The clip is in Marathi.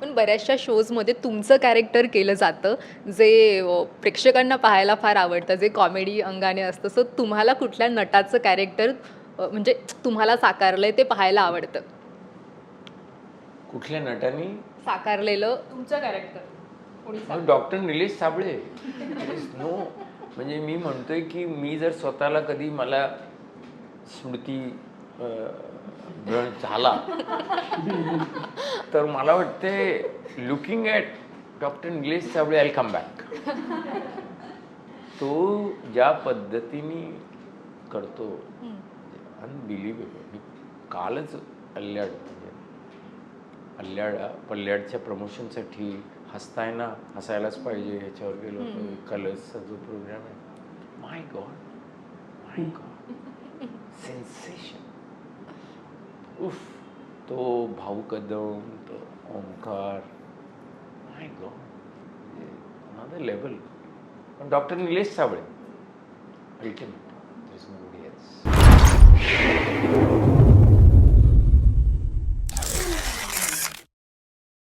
पण बऱ्याचशा शोजमध्ये तुमचं कॅरेक्टर केलं जातं जे प्रेक्षकांना पाहायला फार आवडतं जे कॉमेडी अंगाने असतं. सो तुम्हाला कुठल्या नटाचं कॅरेक्टर म्हणजे तुम्हाला साकारलंय ते पाहायला आवडतं? कुठल्या नटाने? साकारलेलं तुमचं character doctor Nilesh Sable. No म्हणजे मी म्हणतोय की मी जर स्वतःला कधी मला स्मृती भ्रंश झाला. तर मला वाटते looking at doctor Nilesh Sable I come back तो ज्या पद्धतीने करतो अनबिलिव्हेबल मी कालच अल्ल्याड म्हणजे अल्ल्याड पल्ल्याडच्या प्रमोशनसाठी हसताय ना हसायलाच पाहिजे ह्याच्यावर गेलो होतो. कलर्सचा जो प्रोग्राम आहे. My god my god sensation उफ तो भाव कदम तो Omkar. My god another level doctor Nilesh Sable ultimate